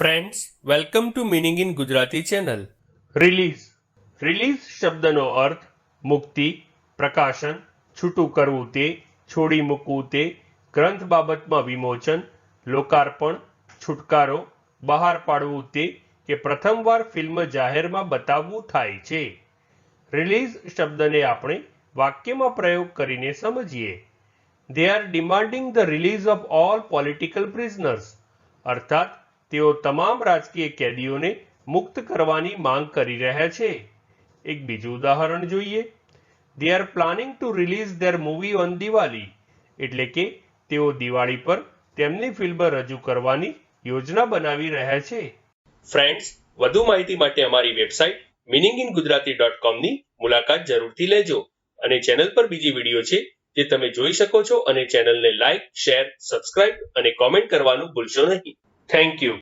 Friends welcome to meaning in Gujarati channel release release શબ્દનો અર્થ મુક્તિ પ્રકાશન છૂટું કરવું તે છોડી મૂકવું તે ગ્રંથ બાબતમાં વિમોચન લોકાર્પણ છુટકારો બહાર પાડવું તે કે પ્રથમવાર ફિલ્મ જાહેરમાં બતાવવું થાય છે. રિલીઝ શબ્દને આપણે વાક્યમાં પ્રયોગ કરીને સમજીએ. They are demanding the release of all political prisoners અર્થાત તેઓ તમામ રાજકીય કેદીઓને મુક્ત કરવાની માંગ કરી રહ્યા છે. એક બીજું ઉદાહરણ જોઈએ. They are planning to release their movie on Diwali એટલે કે તેઓ દિવાળી પર તેમની ફિલ્મ રજૂ કરવાની યોજના બનાવી રહ્યા છે. ફ્રેન્ડ્સ વધુ માહિતી માટે અમારી website meaning in Gujarati dot કોમની મુલાકાત જરૂરથી લેજો અને ચેનલ પર બીજી વીડિયો છે જે તમે જોઈ શકો છો અને ચેનલને લાઇક શેર સબસ્ક્રાઇબ અને કોમેન્ટ કરવાનું ભૂલશો નહીં. Thank you